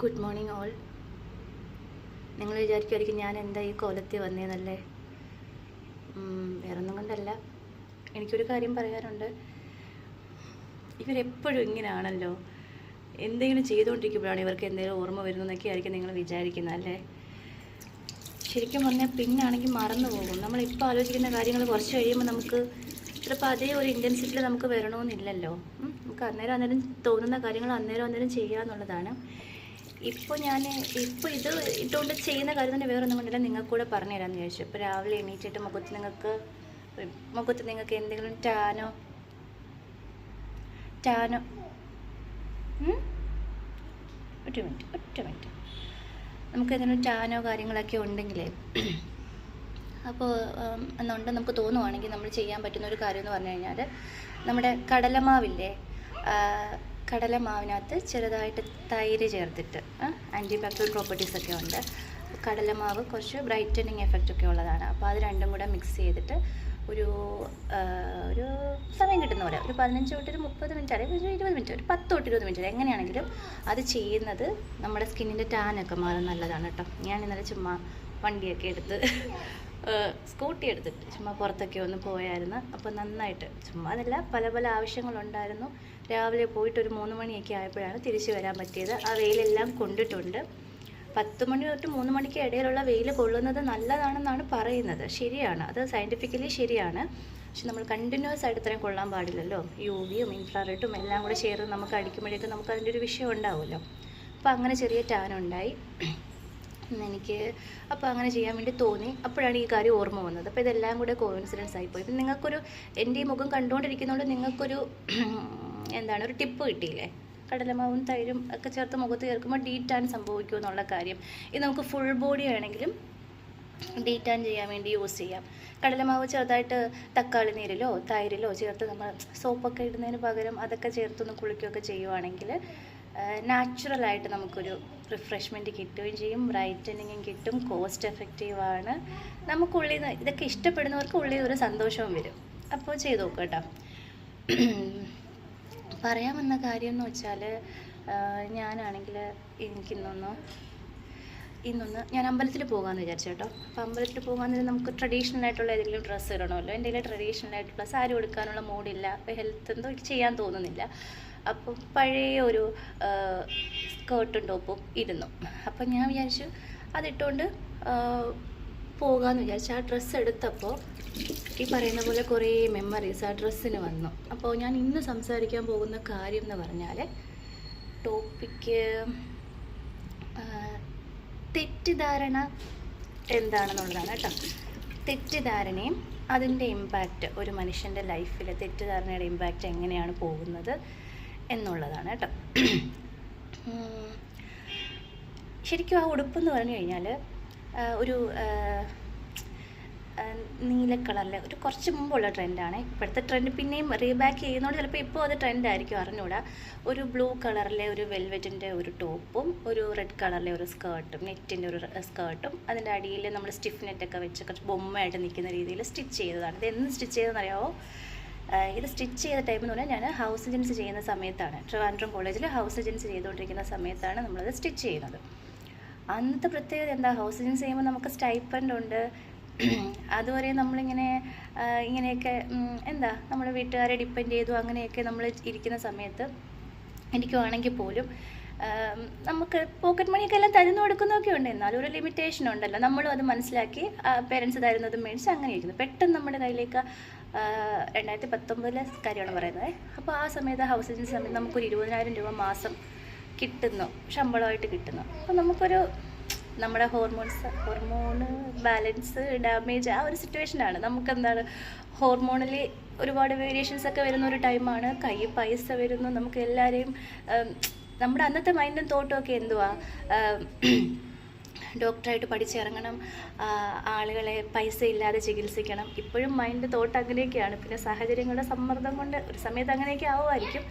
Good morning all നിങ്ങൾ വിചാരിക്കുമായിരിക്കും ഞാൻ എന്താ ഈ കോലത്തിൽ വന്നേന്നല്ലേ? വേറൊന്നും കൊണ്ടല്ല. എനിക്കൊരു കാര്യം പറയാനുണ്ട്. ഇവരെപ്പോഴും ഇങ്ങനെയാണല്ലോ എന്തെങ്കിലും ചെയ്തുകൊണ്ടിരിക്കുമ്പോഴാണ് ഇവർക്ക് എന്തെങ്കിലും ഓർമ്മ വരുന്നതെന്നൊക്കെ ആയിരിക്കും നിങ്ങൾ വിചാരിക്കുന്നത് അല്ലേ? ശരിക്കും പറഞ്ഞാൽ പിന്നാണെങ്കിൽ മറന്നു പോകും. നമ്മളിപ്പോൾ ആലോചിക്കുന്ന കാര്യങ്ങൾ കുറച്ച് കഴിയുമ്പോൾ നമുക്ക് ചിലപ്പോൾ അതേ ഒരു ഇന്റൻസിറ്റിയിൽ നമുക്ക് വരണമെന്നില്ലല്ലോ. നമുക്ക് അന്നേരം അന്നേരം തോന്നുന്ന കാര്യങ്ങൾ അന്നേരം അന്നേരം ചെയ്യുക എന്നുള്ളതാണ് ഇപ്പോൾ ഞാൻ ഇപ്പോൾ ഇത് ഇട്ടുകൊണ്ട് ചെയ്യുന്ന കാര്യം തന്നെ വേറെ ഒന്നും കൊണ്ടില്ല നിങ്ങൾക്ക് കൂടെ പറഞ്ഞു തരാമെന്ന് ചോദിച്ചു ഇപ്പോൾ രാവിലെ എണീറ്റിട്ട് മുഖത്ത് നിങ്ങൾക്ക് മുഖത്ത് നിങ്ങൾക്ക് എന്തെങ്കിലും ടാനോ ടാനോ ഒറ്റ മിനിറ്റ് ഒറ്റ മിനിറ്റ്. നമുക്ക് എന്തെങ്കിലും ടാനോ കാര്യങ്ങളൊക്കെ ഉണ്ടെങ്കിലേ അപ്പോൾ എന്നുണ്ട് നമുക്ക് തോന്നുവാണെങ്കിൽ നമ്മൾ ചെയ്യാൻ പറ്റുന്ന ഒരു കാര്യം എന്ന് പറഞ്ഞു കഴിഞ്ഞാൽ നമ്മുടെ കടലമാവില്ലേ കടലമാവിനകത്ത് ചെറുതായിട്ട് തൈര് ചേർത്തിട്ട് ആന്റി ബാക്ടീരിയൽ പ്രോപ്പർട്ടീസ് ഒക്കെ ഉണ്ട്. കടലമാവ് കുറച്ച് ബ്രൈറ്റനിങ് എഫക്റ്റ് ഒക്കെ ഉള്ളതാണ്. അപ്പോൾ അത് രണ്ടും കൂടെ മിക്സ് ചെയ്തിട്ട് ഒരു ഒരു സമയം കിട്ടുന്ന പോലെ ഒരു പതിനഞ്ച് തൊട്ട് ഒരു മുപ്പത് മിനിറ്റ് അല്ലെങ്കിൽ ഒരു ഇരുപത് മിനിറ്റ് ഒരു പത്ത് തൊട്ട് ഇരുപത് മിനിറ്റ് എങ്ങനെയാണെങ്കിലും അത് ചെയ്യുന്നത് നമ്മുടെ സ്കിന്നിന്റെ ടാനൊക്കെ മാറാൻ നല്ലതാണ് കേട്ടോ. ഞാൻ ഇന്നലെ ചുമ്മാ വണ്ടിയൊക്കെ എടുത്ത് സ്കൂട്ടി എടുത്തിട്ട് ചുമ്മാ പുറത്തൊക്കെ ഒന്ന് പോയായിരുന്നു. അപ്പോൾ നന്നായിട്ട് ചുമ്മാ അതല്ല പല പല ആവശ്യങ്ങളുണ്ടായിരുന്നു. രാവിലെ പോയിട്ട് ഒരു മൂന്ന് മണിയൊക്കെ ആയപ്പോഴാണ് തിരിച്ചു വരാൻ പറ്റിയത്. ആ വെയിലെല്ലാം കൊണ്ടിട്ടുണ്ട്. പത്ത് മണി തൊട്ട് മൂന്ന് മണിക്ക് ഇടയിലുള്ള വെയിൽ കൊള്ളുന്നത് നല്ലതാണെന്നാണ് പറയുന്നത്. ശരിയാണ്. അത് സയന്റിഫിക്കലി ശരിയാണ്. പക്ഷെ നമ്മൾ കണ്ടിന്യൂസ് ആയിട്ട് ഇത്രയും കൊള്ളാൻ പാടില്ലല്ലോ. യു വിയും ഇൻഫ്രാറെഡും എല്ലാം കൂടെ ചേർന്ന് നമുക്ക് അടിക്കുമ്പോഴേക്കും നമുക്ക് അതിന്റെ ഒരു വിഷയം ഉണ്ടാവുമല്ലോ. അപ്പോൾ അങ്ങനെ ചെറിയ ടാൻ ഉണ്ടായി. എനിക്ക് അപ്പോൾ അങ്ങനെ ചെയ്യാൻ വേണ്ടി തോന്നി. അപ്പോഴാണ് ഈ കാര്യം ഓർമ്മ വന്നത്. അപ്പോൾ ഇതെല്ലാം കൂടെ കോയിൻസിഡൻസ് ആയിപ്പോയി ഇപ്പം നിങ്ങൾക്കൊരു എന്റെ ഈ മുഖം കണ്ടുകൊണ്ടിരിക്കുന്നതുകൊണ്ട് നിങ്ങൾക്കൊരു എന്താണ് ഒരു ടിപ്പ് കിട്ടിയില്ലേ? കടലമാവും തൈരും ഒക്കെ ചേർത്ത് മുഖത്ത് ചേർക്കുമ്പോൾ ഡീറ്റാൻ സംഭവിക്കും എന്നുള്ള കാര്യം. ഇത് നമുക്ക് ഫുൾ ബോഡി ആണെങ്കിലും ഡീറ്റാൻ ചെയ്യാൻ വേണ്ടി യൂസ് ചെയ്യാം. കടലമാവ് ചെറുതായിട്ട് തക്കാളി നീരിലോ തൈരിലോ ചേർത്ത് നമ്മൾ സോപ്പൊക്കെ ഇടുന്നതിന് പകരം അതൊക്കെ ചേർത്തൊന്ന് കുളിക്കുകയൊക്കെ ചെയ്യുവാണെങ്കിൽ നാച്ചുറലായിട്ട് നമുക്കൊരു റിഫ്രഷ്മെന്റ് കിട്ടുകയും ചെയ്യും. ബ്രൈറ്റനിങ്ങും കിട്ടും കോസ്റ്റ് എഫക്റ്റീവാണ് നമുക്കുള്ളിൽ നിന്ന് ഇതൊക്കെ ഇഷ്ടപ്പെടുന്നവർക്ക് ഉള്ളിൽ ഒരു സന്തോഷവും വരും. അപ്പോൾ ചെയ്ത് നോക്കാം കേട്ടോ. പറയാൻ വന്ന കാര്യം എന്ന് വെച്ചാൽ ഞാനാണെങ്കിൽ എനിക്കിന്നൊന്ന് ഇന്നൊന്ന് ഞാൻ അമ്പലത്തിൽ പോകാമെന്ന് വിചാരിച്ചു കേട്ടോ. അപ്പോൾ അമ്പലത്തിൽ പോകാമെന്ന് നമുക്ക് ട്രഡീഷണൽ ആയിട്ടുള്ള ഏതെങ്കിലും ഡ്രസ്സ് ഇടണമല്ലോ. എന്തെങ്കിലും ട്രഡീഷണൽ ആയിട്ടുള്ള സാരി കൊടുക്കാനുള്ള മൂഡില്ല അപ്പോൾ ഹെൽത്ത് എന്തോ ചെയ്യാൻ തോന്നുന്നില്ല. അപ്പോൾ പഴയ ഒരു സ്കേർട്ടും ടോപ്പും ഇരുന്നു അപ്പം ഞാൻ വിചാരിച്ചു അതിട്ടുകൊണ്ട് പോകാമെന്ന് വിചാരിച്ചു ആ ഡ്രസ്സ് എടുത്തപ്പോൾ ഈ പറയുന്ന പോലെ കുറേ മെമ്മറീസ് ആ ഡ്രസ്സിന് വന്നു. അപ്പോൾ ഞാൻ ഇന്ന് സംസാരിക്കാൻ പോകുന്ന കാര്യം എന്ന് പറഞ്ഞാൽ ടോപ്പിക്ക് തെറ്റിദ്ധാരണ എന്താണെന്നുള്ളതാണ് കേട്ടോ. തെറ്റിദ്ധാരണയും അതിന്റെ ഇമ്പാക്റ്റ് ഒരു മനുഷ്യന്റെ ലൈഫിൽ തെറ്റിദ്ധാരണയുടെ ഇമ്പാക്റ്റ് എങ്ങനെയാണ് പോകുന്നത് എന്നുള്ളതാണ് കേട്ടോ. ശരിക്കും ആ ഉടുപ്പെന്ന് പറഞ്ഞു കഴിഞ്ഞാൽ ഒരു നീല കളറിൽ ഒരു കുറച്ച് മുമ്പുള്ള ട്രെൻഡാണ്. ഇപ്പോഴത്തെ ട്രെൻഡ് പിന്നെയും റീബാക്ക് ചെയ്യുന്നതുകൊണ്ട് ചിലപ്പോൾ ഇപ്പോൾ അത് ട്രെൻഡായിരിക്കും അറിഞ്ഞൂടാ. ഒരു ബ്ലൂ കളറിലെ ഒരു വെൽവെറ്റിന്റെ ഒരു ടോപ്പും ഒരു റെഡ് കളറിലെ ഒരു സ്കേർട്ടും നെറ്റിന്റെ ഒരു സ്കേർട്ടും അതിന്റെ അടിയിൽ നമ്മൾ സ്റ്റിഫ് നെറ്റൊക്കെ വെച്ച് കുറച്ച് ബൊമ്മയായിട്ട് നിൽക്കുന്ന രീതിയിൽ സ്റ്റിച്ച് ചെയ്തതാണ്. ഇത് എന്ന് സ്റ്റിച്ച് ചെയ്തതെന്നറിയാമോ ഇത് സ്റ്റിച്ച് ചെയ്ത ടൈം എന്ന് പറഞ്ഞാൽ ഞാൻ ഹൗസ് ഏജൻസി ചെയ്യുന്ന സമയത്താണ്. ട്രിവാൻഡ്രം കോളേജിൽ ഹൗസ് ഏജൻസി ചെയ്തുകൊണ്ടിരിക്കുന്ന സമയത്താണ് നമ്മളത് സ്റ്റിച്ച് ചെയ്യുന്നത്. അന്നത്തെ പ്രത്യേകത എന്താ? ഹൗസ് ഏജൻസി ചെയ്യുമ്പോൾ നമുക്ക് സ്റ്റൈപ്പൻഡ് ഉണ്ട്. അതുവരെ നമ്മളിങ്ങനെ ഇങ്ങനെയൊക്കെ എന്താ? നമ്മൾ വീട്ടുകാരെ ഡിപ്പെൻഡ് ചെയ്തു അങ്ങനെയൊക്കെ നമ്മൾ ഇരിക്കുന്ന സമയത്ത് എനിക്ക് എനിക്കുവാണെങ്കിൽ പോലും നമുക്ക് പോക്കറ്റ് മണിയൊക്കെ എല്ലാം തരുന്നു കൊടുക്കുന്നൊക്കെ ഉണ്ട്. എന്നാലും ഒരു ലിമിറ്റേഷൻ ഉണ്ടല്ലോ. നമ്മളും അത് മനസ്സിലാക്കി പേരൻസ് തരുന്നത് മേടിച്ച് അങ്ങനെ ഇരിക്കുന്നു. പെട്ടെന്ന് നമ്മുടെ കയ്യിലേക്ക് രണ്ടായിരത്തി പത്തൊമ്പതിലെ കാര്യമാണ് പറയുന്നത്. അപ്പോൾ ആ സമയത്ത് ഹൗസ് ഏജൻസി സമയത്ത് നമുക്കൊരു ഇരുപതിനായിരം രൂപ മാസം കിട്ടുന്നു. ശമ്പളമായിട്ട് കിട്ടുന്നു. അപ്പോൾ നമുക്കൊരു നമ്മുടെ ഹോർമോൺസ് ഹോർമോൺ ബാലൻസ് ഡാമേജ് ആ ഒരു സിറ്റുവേഷനാണ് നമുക്കെന്താണ് ഹോർമോണിൽ ഒരുപാട് വേരിയേഷൻസ് ഒക്കെ വരുന്ന ഒരു ടൈമാണ് കൈ പൈസ വരുന്നു. നമുക്ക് എല്ലാവരെയും നമ്മുടെ അന്നത്തെ മൈൻഡും തോട്ടും ഒക്കെ എന്തുവാ ഡോക്ടറായിട്ട് പഠിച്ചിറങ്ങണം. ആളുകളെ പൈസ ഇല്ലാതെ ചികിത്സിക്കണം. ഇപ്പോഴും മൈൻഡ് തോട്ട് അങ്ങനെയൊക്കെയാണ് പിന്നെ സാഹചര്യങ്ങളുടെ സമ്മർദ്ദം കൊണ്ട് ഒരു സമയത്ത് അങ്ങനെയൊക്കെ ആവുമായിരിക്കും.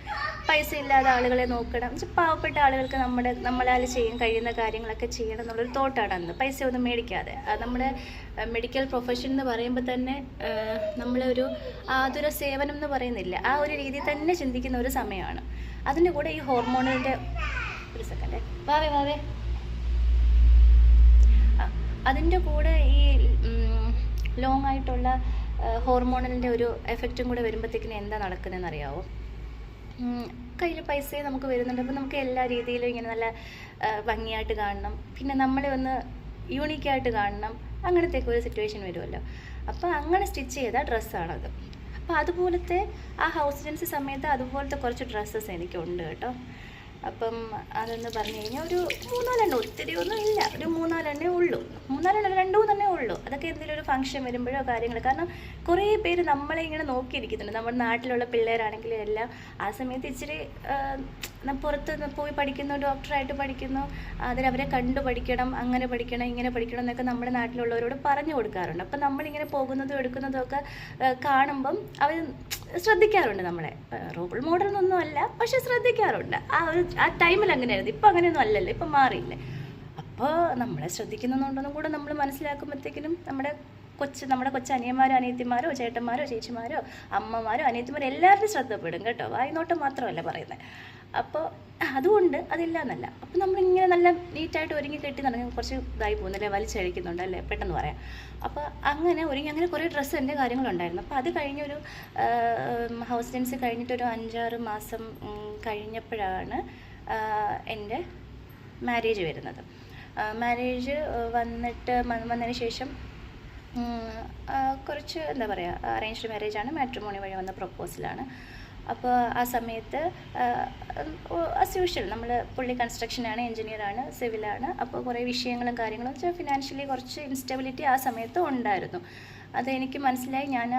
പൈസ ഇല്ലാതെ ആളുകളെ നോക്കണം. പാവപ്പെട്ട ആളുകൾക്ക് നമ്മുടെ നമ്മളാൽ ചെയ്യാൻ കഴിയുന്ന കാര്യങ്ങളൊക്കെ ചെയ്യണം എന്നുള്ളൊരു തോട്ടാണ് അന്ന്. പൈസ ഒന്നും മേടിക്കാതെ. നമ്മുടെ മെഡിക്കൽ പ്രൊഫഷൻ എന്ന് പറയുമ്പോൾ തന്നെ നമ്മളൊരു ആതുര സേവനം എന്ന് പറയുന്നില്ല. ആ ഒരു രീതി തന്നെ ചിന്തിക്കുന്ന ഒരു സമയമാണ്. അതിന്റെ കൂടെ ഈ ഹോർമോണുകളുടെ ഒരു സെക്കൻഡ് വാവേ വാവേ. അതിന്റെ കൂടെ ഈ ലോങ് ആയിട്ടുള്ള ഹോർമോണലിന്റെ ഒരു എഫക്റ്റും കൂടെ വരുമ്പോഴത്തേക്കിന് എന്താ നടക്കുന്നതെന്ന് അറിയാവോ? കയ്യിൽ പൈസയും നമുക്ക് വരുന്നുണ്ട്. അപ്പോൾ നമുക്ക് എല്ലാ രീതിയിലും ഇങ്ങനെ നല്ല ഭംഗിയായിട്ട് കാണണം. പിന്നെ നമ്മളെ ഒന്ന് യൂണീക്കായിട്ട് കാണണം. അങ്ങനത്തേക്ക് ഒരു സിറ്റുവേഷൻ വരുമല്ലോ. അപ്പോൾ അങ്ങനെ സ്റ്റിച്ച് ചെയ്ത ഡ്രസ്സാണത് അപ്പോൾ അതുപോലത്തെ ആ ഹൗസ് ജൻസി സമയത്ത് അതുപോലത്തെ കുറച്ച് ഡ്രസ്സസ് എനിക്കുണ്ട് കേട്ടോ. അപ്പം അതെന്ന് പറഞ്ഞു കഴിഞ്ഞാൽ ഒരു മൂന്നാലെണ്ണം ഒത്തിരി ഒന്നും ഇല്ല. ഒരു മൂന്നാലെണ്ണേ ഉള്ളൂ. മൂന്നാലെണ്ണം രണ്ടു മൂന്നെണ്ണേ ഉള്ളൂ. അതൊക്കെ എന്തെങ്കിലും ഒരു ഫംഗ്ഷൻ വരുമ്പോഴോ കാര്യങ്ങൾ കാരണം കുറേ പേര് നമ്മളെ ഇങ്ങനെ നോക്കിയിരിക്കുന്നുണ്ട്. നമ്മുടെ നാട്ടിലുള്ള പിള്ളേരാണെങ്കിലും എല്ലാം ആ സമയത്ത് ഇച്ചിരി പുറത്ത് പോയി പഠിക്കുന്നു ഡോക്ടറായിട്ട് പഠിക്കുന്നു അതിൽ അവരെ കണ്ടു പഠിക്കണം അങ്ങനെ പഠിക്കണം ഇങ്ങനെ പഠിക്കണം എന്നൊക്കെ നമ്മുടെ നാട്ടിലുള്ളവരോട് പറഞ്ഞു കൊടുക്കാറുണ്ട്. അപ്പം നമ്മളിങ്ങനെ പോകുന്നതും എടുക്കുന്നതും ഒക്കെ കാണുമ്പം അവർ ശ്രദ്ധിക്കാറുണ്ട് നമ്മളെ. റോബിൾ മോഡൽ എന്നൊന്നും അല്ല പക്ഷെ ശ്രദ്ധിക്കാറുണ്ട്. ആ ഒരു ആ ടൈമിൽ അങ്ങനെയായിരുന്നു. ഇപ്പം അങ്ങനെയൊന്നും അല്ലല്ലോ ഇപ്പം മാറിയില്ലേ. അപ്പോൾ നമ്മളെ ശ്രദ്ധിക്കുന്നുണ്ടെന്നും കൂടെ നമ്മൾ മനസ്സിലാക്കുമ്പോഴത്തേക്കിനും നമ്മുടെ കൊച്ച് നമ്മുടെ കൊച്ചനിയന്മാരോ അനിയത്തിമാരോ ചേട്ടന്മാരോ ചേച്ചിമാരോ അമ്മമാരോ അനിയത്തിമാരോ എല്ലാവരും ശ്രദ്ധപ്പെടും കേട്ടോ. വായ്നോട്ടം മാത്രമല്ല പറയുന്നത്. അപ്പോൾ അതുകൊണ്ട് അതില്ല എന്നല്ല അപ്പോൾ നമ്മളിങ്ങനെ നല്ല നീറ്റായിട്ട് ഒരുങ്ങി കെട്ടി നടങ്ങി കുറച്ച് ഇതായി പോകുന്നില്ലേ വലിച്ചഴിക്കുന്നുണ്ട് അല്ലേ പെട്ടെന്ന് പറയാം. അപ്പോൾ അങ്ങനെ ഒരുങ്ങി അങ്ങനെ കുറേ ഡ്രസ്സ് എന്റെ കാര്യങ്ങളുണ്ടായിരുന്നു. അപ്പോൾ അത് കഴിഞ്ഞൊരു ഹൗസ് ഡെൻസ് കഴിഞ്ഞിട്ടൊരു അഞ്ചാറ് മാസം കഴിഞ്ഞപ്പോഴാണ് എന്റെ മാരേജ് വരുന്നത്. മാരേജ് വന്നിട്ട് വന്നതിന് ശേഷം കുറച്ച് എന്താ പറയുക അറേഞ്ച്ഡ് മാരേജാണ് മാട്രിമോണി വഴി വന്ന പ്രപ്പോസലാണ്. അപ്പോൾ ആ സമയത്ത് ആസ് യൂഷ്വൽ നമ്മൾ പുള്ളി കൺസ്ട്രക്ഷനാണ് എഞ്ചിനീയറാണ് സിവിലാണ് അപ്പോൾ കുറേ വിഷയങ്ങളും കാര്യങ്ങളും വെച്ചാൽ ഫിനാൻഷ്യലി കുറച്ച് ഇൻസ്റ്റബിലിറ്റി ആ സമയത്ത് ഉണ്ടായിരുന്നു. അത് എനിക്ക് മനസ്സിലായി ഞാൻ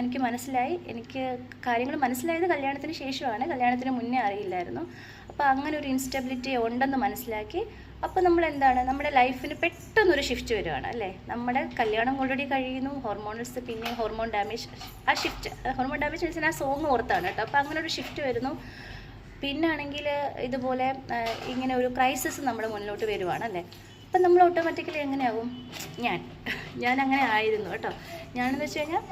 എനിക്ക് മനസ്സിലായി. എനിക്ക് കാര്യങ്ങൾ മനസ്സിലായത് കല്യാണത്തിന് ശേഷമാണ്. കല്യാണത്തിന് മുന്നേ അറിയില്ലായിരുന്നു. അപ്പോൾ അങ്ങനെ ഒരു ഇൻസ്റ്റബിലിറ്റി ഉണ്ടെന്ന് മനസ്സിലാക്കി അപ്പോൾ നമ്മൾ എന്താണ് നമ്മുടെ ലൈഫിന് പെട്ടെന്നൊരു ഷിഫ്റ്റ് വരുവാണ് അല്ലേ? നമ്മുടെ കല്യാണം ഓൾറെഡി കഴിയുന്നു ഹോർമോൺസ് പിന്നെ ഹോർമോൺ ഡാമേജ് ആ ഷിഫ്റ്റ് ഹോർമോൺ ഡാമേജ് മീൻസ് ആ സോങ് ഓർത്താണ് കേട്ടോ. അപ്പോൾ അങ്ങനെ ഒരു ഷിഫ്റ്റ് വരുന്നു. പിന്നാണെങ്കിൽ ഇതുപോലെ ഇങ്ങനെ ഒരു ക്രൈസിസ് നമ്മുടെ മുന്നിലോട്ട് വരുവാണ് അല്ലേ? അപ്പം നമ്മൾ ഓട്ടോമാറ്റിക്കലി എങ്ങനെയാവും? ഞാൻ. ഞാൻ അങ്ങനെ ആയിരുന്നു കേട്ടോ. ഞാനെന്ന് വെച്ച് കഴിഞ്ഞാൽ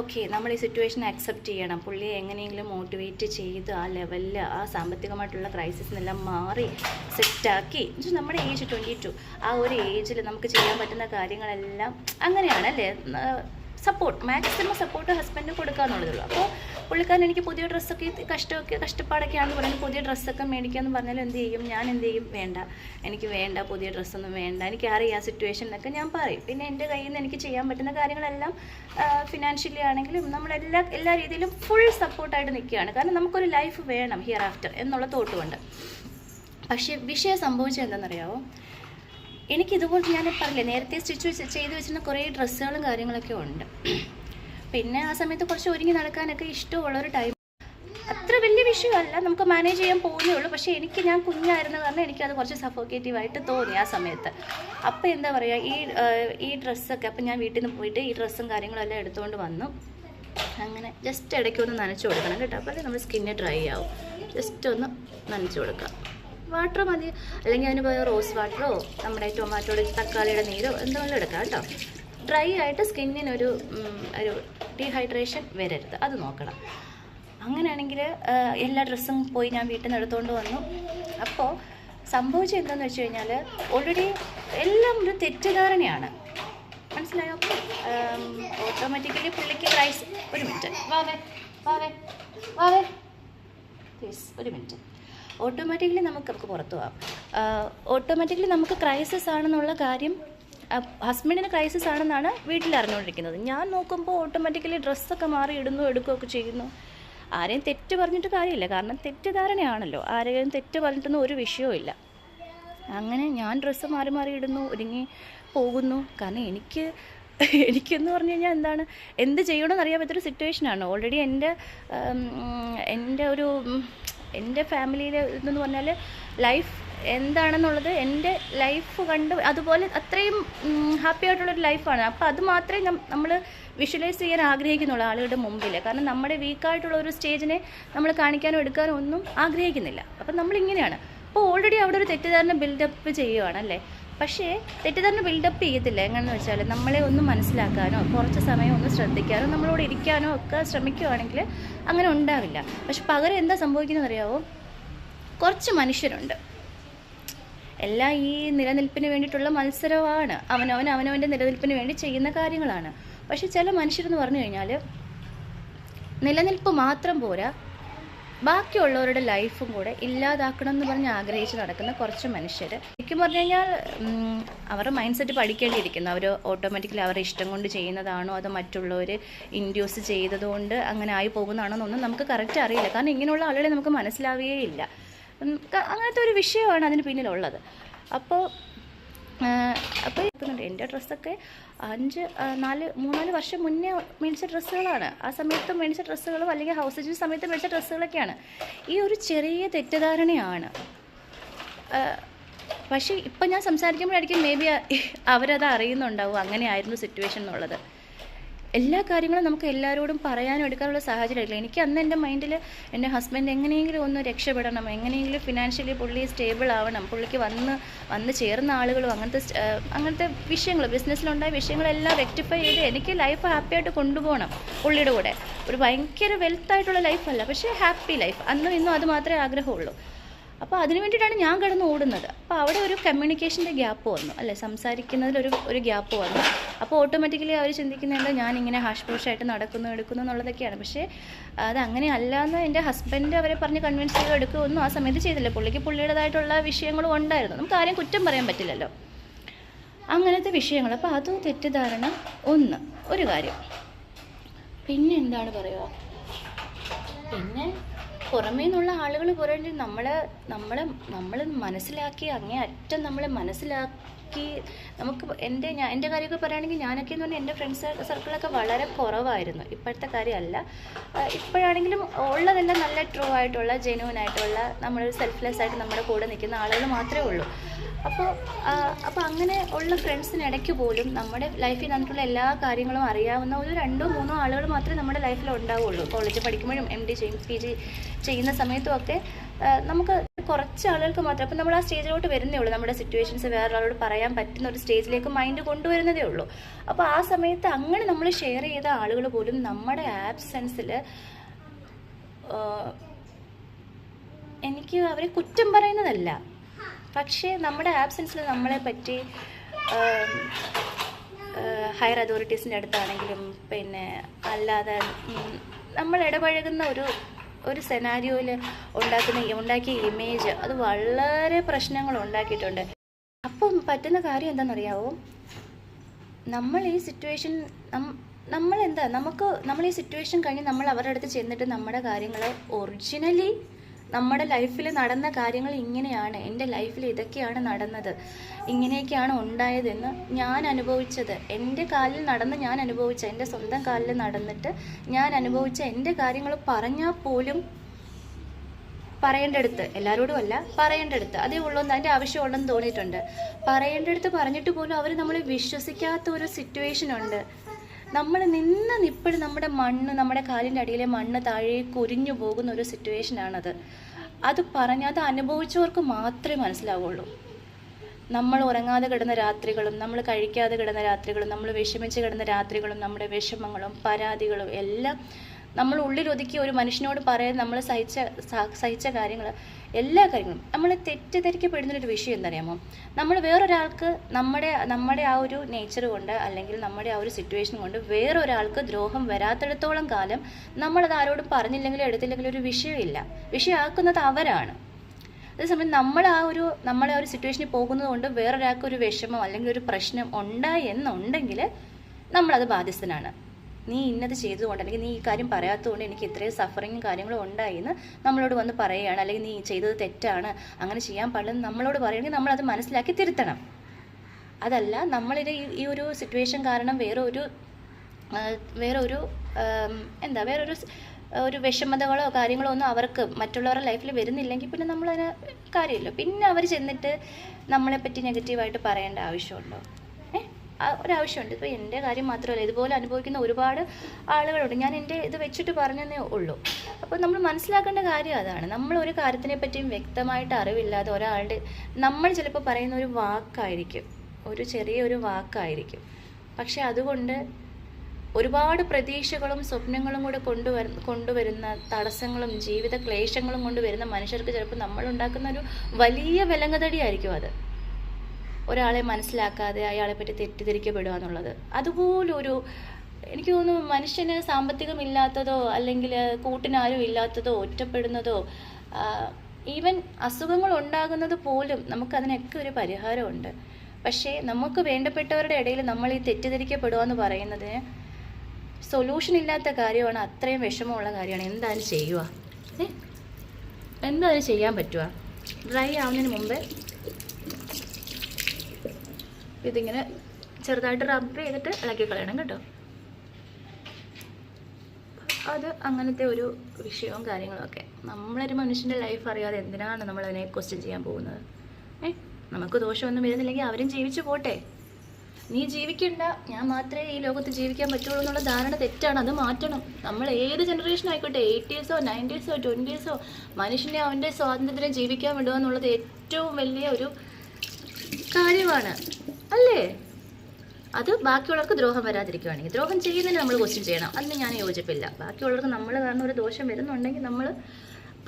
ഓക്കെ നമ്മൾ ഈ സിറ്റുവേഷൻ അക്സെപ്റ്റ് ചെയ്യണം. പുള്ളിയെ എങ്ങനെയെങ്കിലും മോട്ടിവേറ്റ് ചെയ്ത് ആ ലെവലിൽ ആ സാമ്പത്തികമായിട്ടുള്ള ക്രൈസിസ് എല്ലാം മാറി സെറ്റാക്കി നമ്മുടെ ഏജ് ട്വന്റി ടു ആ ഒരു ഏജിൽ നമുക്ക് ചെയ്യാൻ പറ്റുന്ന കാര്യങ്ങളെല്ലാം അങ്ങനെയാണ് അല്ലേ? സപ്പോർട്ട് മാക്സിമം സപ്പോർട്ട് ഹസ്ബൻഡിന് കൊടുക്കുക എന്നുള്ളതുള്ളൂ അപ്പോൾ പുള്ളിക്കാരൻ എനിക്ക് പുതിയ ഡ്രസ്സൊക്കെ കഷ്ടമൊക്കെ കഷ്ടപ്പാടൊക്കെ ആണെന്ന് പറയുന്നത് പുതിയ ഡ്രസ്സൊക്കെ മേടിക്കാമെന്ന് പറഞ്ഞാൽ എന്ത് ചെയ്യും? ഞാൻ എന്ത് ചെയ്യും? വേണ്ട. എനിക്ക് വേണ്ട പുതിയ ഡ്രസ്സൊന്നും വേണ്ട. എനിക്ക് അറിയാം സിറ്റുവേഷൻ എന്നൊക്കെ ഞാൻ പറയും. പിന്നെ എന്റെ കയ്യിൽ നിന്ന് എനിക്ക് ചെയ്യാൻ പറ്റുന്ന കാര്യങ്ങളെല്ലാം ഫിനാൻഷ്യലി ആണെങ്കിലും നമ്മളെല്ലാ എല്ലാ രീതിയിലും ഫുൾ സപ്പോർട്ടായിട്ട് നിൽക്കുകയാണ്. കാരണം നമുക്കൊരു ലൈഫ് വേണം ഹിയർ ആഫ്റ്റർ എന്നുള്ള തോട്ടുകൊണ്ട് പക്ഷേ വിഷയം സംഭവിച്ചത് എന്താണെന്നറിയാമോ എനിക്ക് ഞാൻ പറഞ്ഞില്ലേ നേരത്തെ സ്റ്റിച്ച് ചെയ്ത് വെച്ചിരുന്ന കുറേ ഡ്രസ്സുകളും കാര്യങ്ങളൊക്കെ ഉണ്ട്. പിന്നെ ആ സമയത്ത് കുറച്ച് ഒരുങ്ങി നടക്കാനൊക്കെ ഇഷ്ടമുള്ളൊരു ടൈം അത്ര വലിയ വിഷയമല്ല. നമുക്ക് മാനേജ് ചെയ്യാൻ പോകുന്നേ ഉള്ളൂ. പക്ഷേ എനിക്ക് ഞാൻ കുഞ്ഞായിരുന്ന കാരണം എനിക്കത് കുറച്ച് സഫോക്കേറ്റീവായിട്ട് തോന്നി ആ സമയത്ത്. അപ്പോൾ എന്താ പറയുക ഈ ഈ ഡ്രസ്സൊക്കെ അപ്പം ഞാൻ വീട്ടിൽ നിന്ന് പോയിട്ട് ഈ ഡ്രസ്സും കാര്യങ്ങളും എല്ലാം എടുത്തുകൊണ്ട് വന്നു. അങ്ങനെ ജസ്റ്റ് ഇടയ്ക്ക് ഒന്ന് നനച്ച് കൊടുക്കണം കേട്ടോ. അപ്പോൾ നമ്മുടെ സ്കിന്ന് ഡ്രൈ ആവും. ജസ്റ്റ് ഒന്ന് നനച്ച് കൊടുക്കാം. വാട്ടർ മതി. അല്ലെങ്കിൽ അതിന് പോയ റോസ് വാട്ടറോ നമ്മുടെ ടൊമാറ്റോയുടെ തക്കാളിയുടെ നീരോ എന്തെങ്കിലും എടുക്കാം കേട്ടോ. ഡ്രൈ ആയിട്ട് സ്കിന്നിനൊരു ഒരു ഡീഹൈഡ്രേഷൻ വരരുത്. അത് നോക്കണം. അങ്ങനെയാണെങ്കിൽ എല്ലാ ഡ്രസ്സും പോയി ഞാൻ വീട്ടിൽ നിന്ന് എടുത്തുകൊണ്ട് വന്നു. അപ്പോൾ സംഭവിച്ചത് എന്താണെന്ന് വെച്ച് കഴിഞ്ഞാൽ ഓൾറെഡി എല്ലാം ഒരു തെറ്റിദ്ധാരണയാണ്. മനസ്സിലായോ? ഓട്ടോമാറ്റിക്കലി പുള്ളിക്ക് പ്രൈസ് ഒരു മിനിറ്റ് വാവേ വാവേ വാവേ പ്ലീസ് ഒരു മിനിറ്റ് ഓട്ടോമാറ്റിക്കലി നമുക്ക് നമുക്ക് പുറത്തു പോവാം. ഓട്ടോമാറ്റിക്കലി നമുക്ക് ക്രൈസിസ് ആണെന്നുള്ള കാര്യം ഹസ്ബൻഡിന് ക്രൈസിസ് ആണെന്നാണ് വീട്ടിൽ അറിഞ്ഞുകൊണ്ടിരിക്കുന്നത് ഞാൻ നോക്കുമ്പോൾ ഓട്ടോമാറ്റിക്കലി ഡ്രസ്സൊക്കെ മാറി ഇടുന്നു എടുക്കുകയൊക്കെ ചെയ്യുന്നു. ആരെയും തെറ്റ് പറഞ്ഞിട്ട് കാര്യമില്ല. കാരണം തെറ്റിദ്ധാരണയാണല്ലോ. ആരെയും തെറ്റ് പറഞ്ഞിട്ടൊന്നും ഒരു വിഷയവും ഇല്ല. അങ്ങനെ ഞാൻ ഡ്രസ്സ് മാറി മാറി ഇടുന്നു ഒരുങ്ങി പോകുന്നു. കാരണം എനിക്ക് എനിക്കെന്ന് പറഞ്ഞു കഴിഞ്ഞാൽ എന്താണ് എന്ത് ചെയ്യണമെന്ന് അറിയാൻ പറ്റൊരു സിറ്റുവേഷനാണ് ഓൾറെഡി എന്റെ എന്റെ ഒരു എന്റെ ഫാമിലിയിൽ ഇതെന്ന് പറഞ്ഞാൽ ലൈഫ് എന്താണെന്നുള്ളത് എന്റെ ലൈഫ് കണ്ട് അതുപോലെ അത്രയും ഹാപ്പി ആയിട്ടുള്ളൊരു ലൈഫാണ് അപ്പോൾ അത് മാത്രമേ നമ്മൾ വിഷ്വലൈസ് ചെയ്യാൻ ആഗ്രഹിക്കുന്നുള്ളൂ ആളുകളുടെ മുമ്പിൽ കാരണം നമ്മുടെ വീക്കായിട്ടുള്ള ഒരു സ്റ്റേജിനെ നമ്മൾ കാണിക്കാനോ എടുക്കാനോ ഒന്നും ആഗ്രഹിക്കുന്നില്ല. അപ്പം നമ്മളിങ്ങനെയാണ്. അപ്പോൾ ഓൾറെഡി അവിടെ ഒരു തെറ്റിദ്ധാരണ ബിൽഡപ്പ് ചെയ്യുവാണ് അല്ലേ പക്ഷേ തെറ്റിദ്ധാരണ ബിൽഡപ്പ് ചെയ്യത്തില്ല. എങ്ങനെയെന്ന് വെച്ചാൽ നമ്മളെ ഒന്ന് മനസ്സിലാക്കാനോ കുറച്ച് സമയം ഒന്ന് ശ്രദ്ധിക്കാനോ നമ്മളോട് ഇരിക്കാനോ ഒക്കെ ശ്രമിക്കുകയാണെങ്കിൽ അങ്ങനെ ഉണ്ടാവില്ല. പക്ഷെ പകരം എന്താ സംഭവിക്കുന്നത് അറിയാവോ കുറച്ച് മനുഷ്യരുണ്ട്. എല്ലാം ഈ നിലനിൽപ്പിന് വേണ്ടിയിട്ടുള്ള മത്സരമാണ്. അവനവൻ അവനവന്റെ നിലനിൽപ്പിന് വേണ്ടി ചെയ്യുന്ന കാര്യങ്ങളാണ്. പക്ഷെ ചില മനുഷ്യരെന്ന് പറഞ്ഞു കഴിഞ്ഞാൽ നിലനിൽപ്പ് മാത്രം പോരാ ബാക്കിയുള്ളവരുടെ ലൈഫും കൂടെ ഇല്ലാതാക്കണം എന്ന് പറഞ്ഞ് ആഗ്രഹിച്ച് നടക്കുന്ന കുറച്ച് മനുഷ്യർ ശരിക്കും പറഞ്ഞു കഴിഞ്ഞാൽ അവരുടെ മൈൻഡ് സെറ്റ് പഠിക്കേണ്ടിയിരിക്കുന്നു. അവർ ഓട്ടോമാറ്റിക്കലി അവരുടെ ഇഷ്ടം കൊണ്ട് ചെയ്യുന്നതാണോ അതോ മറ്റുള്ളവർ ഇൻഡ്യൂസ് ചെയ്തതുകൊണ്ട് അങ്ങനെ ആയി പോകുന്നതാണോ എന്നൊന്നും നമുക്ക് കറക്റ്റ് അറിയില്ല. കാരണം ഇങ്ങനെയുള്ള ആളുകളെ നമുക്ക് മനസ്സിലാവുകയേ ഉം, ക- അങ്ങനത്തെ ഒരു വിഷയമാണ് അതിന് പിന്നിലുള്ളത്. അപ്പോൾ അപ്പോൾ ഇരിക്കുന്നുണ്ട്. എന്റെ ഡ്രസ്സൊക്കെ അഞ്ച് നാല് മൂന്നാൽ വർഷം മുന്നേ മേടിച്ച ഡ്രസ്സുകളാണ്. ആ സമയത്ത് മേടിച്ച ഡ്രസ്സുകളും അല്ലെങ്കിൽ ഹൗസ് സമയത്ത് മേടിച്ച ഡ്രസ്സുകളൊക്കെയാണ്. ഈ ഒരു ചെറിയ തെറ്റിദ്ധാരണയാണ്. പക്ഷേ ഇപ്പം ഞാൻ സംസാരിക്കുമ്പോഴായിരിക്കും മേ ബി അവരത് അറിയുന്നുണ്ടാവും. അങ്ങനെയായിരുന്നു സിറ്റുവേഷൻ എന്നുള്ളത്. എല്ലാ കാര്യങ്ങളും നമുക്ക് എല്ലാവരോടും പറയാനും എടുക്കാനുള്ള സാഹചര്യമില്ല എനിക്ക് അന്ന് എന്റെ മൈൻഡിൽ എന്റെ ഹസ്ബൻഡ് എങ്ങനെയെങ്കിലും ഒന്ന് രക്ഷപ്പെടണം എങ്ങനെയെങ്കിലും ഫിനാൻഷ്യലി പുള്ളി സ്റ്റേബിൾ ആവണം പുള്ളിക്ക് വന്ന് വന്ന് ചേർന്ന ആളുകളും അങ്ങനത്തെ അങ്ങനത്തെ വിഷയങ്ങൾ ബിസിനസ്സിലുണ്ടായ വിഷയങ്ങളെല്ലാം റെക്ടിഫൈ ചെയ്ത് എനിക്ക് ലൈഫ് ഹാപ്പിയായിട്ട് കൊണ്ടുപോകണം പുള്ളിയുടെ കൂടെ. ഒരു ഭയങ്കര വെൽത്തായിട്ടുള്ള ലൈഫല്ല പക്ഷേ ഹാപ്പി ലൈഫ് അന്നും ഇന്നും അത് മാത്രമേ ആഗ്രഹമുള്ളൂ. അപ്പോൾ അതിനു വേണ്ടിയിട്ടാണ് ഞാൻ കിടന്ന് ഓടുന്നത്. അപ്പോൾ അവിടെ ഒരു കമ്മ്യൂണിക്കേഷന്റെ ഗ്യാപ്പ് വന്നു. അല്ലേ സംസാരിക്കുന്നതിൽ ഒരു ഒരു ഗ്യാപ്പ് വന്നു. അപ്പോൾ ഓട്ടോമാറ്റിക്കലി അവർ ഞാൻ ഇങ്ങനെ ഹാഷ് പോഷായിട്ട് നടക്കുന്നു എടുക്കുന്നു എന്നുള്ളതൊക്കെയാണ്. പക്ഷേ അത് അങ്ങനെ അല്ലാന്ന് എന്റെ ഹസ്ബൻഡ് അവരെ പറഞ്ഞ് കൺവിൻസ് ചെയ്യുക എടുക്കുമൊന്നും ആ സമയത്ത് ചെയ്തില്ല. പുള്ളിക്ക് പുള്ളിയുടേതായിട്ടുള്ള വിഷയങ്ങളും ഉണ്ടായിരുന്നു. നമുക്ക് ആരെയും കുറ്റം പറയാൻ പറ്റില്ലല്ലോ. അങ്ങനത്തെ വിഷയങ്ങൾ. അപ്പോൾ അതും തെറ്റിദ്ധാരണ ഒന്ന് ഒരു കാര്യം. പിന്നെ എന്താണ് പറയുക? പിന്നെ പുറമേ നിന്നുള്ള ആളുകൾ പറയുന്നത് നമ്മളെ നമ്മൾ നമ്മൾ മനസ്സിലാക്കി അങ്ങേ അറ്റം നമ്മൾ മനസ്സിലാക്കി നമുക്ക് എന്റെ ഞാൻ എന്റെ കാര്യമൊക്കെ പറയുകയാണെങ്കിൽ ഞാനൊക്കെ എന്ന് പറഞ്ഞാൽ എന്റെ ഫ്രണ്ട്സ് സർക്കിളൊക്കെ വളരെ കുറവായിരുന്നു. ഇപ്പോഴത്തെ കാര്യമല്ല. ഇപ്പോഴാണെങ്കിലും ഉള്ളതെല്ലാം നല്ല ട്രൂ ആയിട്ടുള്ള ജെന്യൂൻ ആയിട്ടുള്ള നമ്മൾ സെൽഫ്ലെസ് ആയിട്ട് നമ്മുടെ കൂടെ നിൽക്കുന്ന ആളുകൾ മാത്രമേ ഉള്ളൂ. അപ്പോൾ അപ്പോൾ അങ്ങനെ ഉള്ള ഫ്രണ്ട്സിനിടയ്ക്ക് പോലും നമ്മുടെ ലൈഫിൽ നടന്നിട്ടുള്ള എല്ലാ കാര്യങ്ങളും അറിയാവുന്ന ഒരു രണ്ടോ മൂന്നോ ആളുകൾ മാത്രമേ നമ്മുടെ ലൈഫിൽ ഉണ്ടാവുള്ളൂ. കോളേജ് പഠിക്കുമ്പോഴും എം ഡി ചെയ്യും പി ജി ചെയ്യുന്ന സമയത്തും ഒക്കെ നമുക്ക് കുറച്ച് ആളുകൾക്ക് മാത്രം അപ്പം നമ്മൾ ആ സ്റ്റേജിലോട്ട് വരുന്നേ ഉള്ളൂ. നമ്മുടെ സിറ്റുവേഷൻസ് വേറൊരാളോട് പറയാൻ പറ്റുന്ന ഒരു സ്റ്റേജിലേക്ക് മൈൻഡ് കൊണ്ടുവരുന്നതേ ഉള്ളൂ. അപ്പോൾ ആ സമയത്ത് അങ്ങനെ നമ്മൾ ഷെയർ ചെയ്ത ആളുകൾ പോലും നമ്മുടെ ആബ്സെൻസിൽ എനിക്ക് അവരെ കുറ്റം പറയുന്നതല്ല. പക്ഷേ നമ്മുടെ ആബ്സെൻസിൽ നമ്മളെ പറ്റി ഹയർ അതോറിറ്റീസിന്റെ അടുത്താണെങ്കിലും പിന്നെ അല്ലാതെ നമ്മൾ ഇടപഴകുന്ന ഒരു ഒരു സെനാരിയോയിൽ ഉണ്ടാക്കുന്ന ഉണ്ടാക്കിയ ഇമേജ് അത് വളരെ പ്രശ്നങ്ങൾ ഉണ്ടാക്കിയിട്ടുണ്ട്. അപ്പം പറ്റുന്ന കാര്യം എന്താണെന്നറിയാവോ? നമ്മൾ ഈ സിറ്റുവേഷൻ നമ്മൾ എന്താ നമുക്ക് നമ്മൾ ഈ സിറ്റുവേഷൻ കഴിഞ്ഞ് നമ്മൾ അവരുടെ അടുത്ത് ചെന്നിട്ട് നമ്മുടെ കാര്യങ്ങൾ ഒറിജിനലി നമ്മുടെ ലൈഫിൽ നടന്ന കാര്യങ്ങൾ ഇങ്ങനെയാണ്. എന്റെ ലൈഫിൽ ഇതൊക്കെയാണ് നടന്നത്. ഇങ്ങനെയൊക്കെയാണ് ഉണ്ടായതെന്ന് ഞാൻ അനുഭവിച്ചത്. എന്റെ കാലിൽ നടന്ന് ഞാൻ അനുഭവിച്ച എന്റെ സ്വന്തം കാലിൽ നടന്നിട്ട് ഞാൻ അനുഭവിച്ച എന്റെ കാര്യങ്ങൾ പറഞ്ഞാൽ പോലും പറയേണ്ടടുത്ത് എല്ലാവരോടും അല്ല പറയേണ്ടടുത്ത്. അതേ ഉള്ളൂ അതിന്റെ ആവശ്യമുള്ളെന്ന് തോന്നിയിട്ടുണ്ട്. പറയേണ്ടടുത്ത് പറഞ്ഞിട്ട് പോലും അവർ നമ്മളെ വിശ്വസിക്കാത്ത ഒരു സിറ്റുവേഷൻ ഉണ്ട്. നമ്മൾ നിന്ന് നിപ്പിട് നമ്മുടെ മണ്ണ് നമ്മുടെ കാലിന്റെ അടിയിലെ മണ്ണ് താഴേക്ക് ഒരിഞ്ഞു പോകുന്ന ഒരു സിറ്റുവേഷനാണത് അത് പറഞ്ഞ് അത് അനുഭവിച്ചവർക്ക് മാത്രമേ മനസ്സിലാവുള്ളൂ. നമ്മൾ ഉറങ്ങാതെ കിടന്ന രാത്രികളും നമ്മൾ കഴിക്കാതെ കിടന്ന രാത്രികളും നമ്മൾ വിഷമിച്ച് കിടന്ന രാത്രികളും നമ്മുടെ വിഷമങ്ങളും പരാതികളും എല്ലാം നമ്മൾ ഉള്ളിലൊതുക്കി ഒരു മനുഷ്യനോട് പറയാൻ നമ്മൾ സഹിച്ച സഹിച്ച കാര്യങ്ങൾ എല്ലാ കാര്യങ്ങളും. നമ്മൾ തെറ്റിദ്ധരിക്കപ്പെടുന്നൊരു വിഷയം എന്തറിയാമോ നമ്മൾ വേറൊരാൾക്ക് നമ്മുടെ നമ്മുടെ ആ ഒരു നേച്ചർ കൊണ്ട് അല്ലെങ്കിൽ നമ്മുടെ ആ ഒരു സിറ്റുവേഷൻ കൊണ്ട് വേറൊരാൾക്ക് ദ്രോഹം വരാത്തിടത്തോളം കാലം നമ്മളത് ആരോടും പറഞ്ഞില്ലെങ്കിലും എടുത്തില്ലെങ്കിലും ഒരു വിഷയമില്ല. വിഷയമാക്കുന്നത് അവരാണ്. അതേസമയം നമ്മൾ ആ ഒരു നമ്മളെ ആ ഒരു സിറ്റുവേഷനിൽ പോകുന്നത് കൊണ്ട് വേറൊരാൾക്ക് ഒരു വിഷമം അല്ലെങ്കിൽ ഒരു പ്രശ്നം ഉണ്ടായി എന്നുണ്ടെങ്കിൽ നമ്മളത് ബാധ്യസ്ഥനാണ്. നീ ഇന്നത് ചെയ്തുകൊണ്ട് അല്ലെങ്കിൽ നീ ഈ കാര്യം പറയാത്തതുകൊണ്ട് എനിക്ക് ഇത്രയും സഫറിങ്ങും കാര്യങ്ങളും ഉണ്ടായി എന്ന് നമ്മളോട് വന്ന് പറയുകയാണ്. അല്ലെങ്കിൽ നീ ചെയ്തത് തെറ്റാണ് അങ്ങനെ ചെയ്യാൻ പാടില്ലെന്ന് നമ്മളോട് പറയുകയാണെങ്കിൽ നമ്മളത് മനസ്സിലാക്കി തിരുത്തണം. അതല്ല നമ്മളിത് ഈ- ഒരു സിറ്റുവേഷൻ കാരണം വേറെ ഒരു വേറെ ഒരു എന്താ വേറെ ഒരു ഒരു വിഷമതകളോ കാര്യങ്ങളോ ഒന്നും അവർക്ക് മറ്റുള്ളവരുടെ ലൈഫിൽ വരുന്നില്ലെങ്കിൽ പിന്നെ നമ്മളതിന് കാര്യമില്ല. പിന്നെ അവർ ചെന്നിട്ട് നമ്മളെപ്പറ്റി നെഗറ്റീവായിട്ട് പറയേണ്ട ആവശ്യമുണ്ടോ? ഒരാവശ്യമുണ്ട്. ഇപ്പോൾ എന്റെ കാര്യം മാത്രമല്ല ഇതുപോലെ അനുഭവിക്കുന്ന ഒരുപാട് ആളുകളുണ്ട്. ഞാൻ എന്റെ ഇത് വെച്ചിട്ട് പറഞ്ഞതേ ഉള്ളൂ. അപ്പോൾ നമ്മൾ മനസ്സിലാക്കേണ്ട കാര്യം അതാണ്. നമ്മൾ ഒരു കാര്യത്തിനെ പറ്റിയും വ്യക്തമായിട്ട് അറിവില്ലാതെ ഒരാളുടെ നമ്മൾ ചിലപ്പോൾ പറയുന്ന ഒരു വാക്കായിരിക്കും. ഒരു ചെറിയൊരു വാക്കായിരിക്കും. പക്ഷെ അതുകൊണ്ട് ഒരുപാട് പ്രതീക്ഷകളും സ്വപ്നങ്ങളും കൂടെ കൊണ്ടുവര കൊണ്ടുവരുന്ന തടസ്സങ്ങളും ജീവിത ക്ലേശങ്ങളും കൊണ്ടുവരുന്ന മനുഷ്യർക്ക് ചിലപ്പോൾ നമ്മളുണ്ടാക്കുന്ന ഒരു വലിയ വിലങ്ങതടിയായിരിക്കും അത്. ഒരാളെ മനസ്സിലാക്കാതെ അയാളെ പറ്റി തെറ്റിദ്ധരിക്കപ്പെടുക എന്നുള്ളത്. അതുപോലൊരു എനിക്ക് തോന്നുന്നു മനുഷ്യന് സാമ്പത്തികമില്ലാത്തതോ അല്ലെങ്കിൽ കൂട്ടിനാരും ഇല്ലാത്തതോ ഒറ്റപ്പെടുന്നതോ ഈവൻ അസുഖങ്ങൾ ഉണ്ടാകുന്നത് പോലും നമുക്കതിനൊക്കെ ഒരു പരിഹാരമുണ്ട്. പക്ഷേ നമുക്ക് വേണ്ടപ്പെട്ടവരുടെ ഇടയിൽ നമ്മൾ ഈ തെറ്റിദ്ധരിക്കപ്പെടുക എന്ന് പറയുന്നത് സൊല്യൂഷൻ ഇല്ലാത്ത കാര്യമാണ് അത്രയും വിഷമമുള്ള കാര്യമാണ്. എന്തായാലും ചെയ്യുക. എന്തായാലും ചെയ്യാൻ പറ്റുക. ഡ്രൈ ആവുന്നതിന് മുമ്പേ ഇതിങ്ങനെ ചെറുതായിട്ട് റബ്ബ് ചെയ്തിട്ട് ഇളക്കി കളയണം കേട്ടോ. അത് അങ്ങനത്തെ ഒരു വിഷയവും കാര്യങ്ങളൊക്കെ നമ്മളൊരു മനുഷ്യന്റെ ലൈഫ് അറിയാതെ എന്തിനാണ് നമ്മൾ അതിനെ ക്വസ്റ്റ്യൻ ചെയ്യാൻ പോകുന്നത്? ഏ? നമുക്ക് ദോഷമൊന്നും വരുന്നില്ലെങ്കിൽ അവരും ജീവിച്ചു പോട്ടെ. നീ ജീവിക്കണ്ട. ഞാൻ മാത്രമേ ഈ ലോകത്ത് ജീവിക്കാൻ പറ്റുള്ളൂ എന്നുള്ള ധാരണ തെറ്റാണ്. അത് മാറ്റണം. നമ്മൾ ഏത് ജനറേഷൻ ആയിക്കോട്ടെ എയ്റ്റീസോ നയന്റീസോ ട്വന്റീസോ മനുഷ്യനെ അവന്റെ സ്വാതന്ത്ര്യത്തിന് ജീവിക്കാൻ വിടുക എന്നുള്ളത് ഏറ്റവും വലിയ ഒരു കാര്യമാണ്. അല്ലേ? അത് ബാക്കിയുള്ളവർക്ക് ദ്രോഹം വരാതിരിക്കുകയാണെങ്കിൽ ദ്രോഹം ചെയ്യുന്നതിന് നമ്മൾ ക്വസ്റ്റ്യൻ ചെയ്യണം. അന്ന് ഞാൻ യോജിപ്പില്ല. ബാക്കിയുള്ളവർക്ക് നമ്മൾ കാരണം ഒരു ദോഷം വരുന്നുണ്ടെങ്കിൽ നമ്മൾ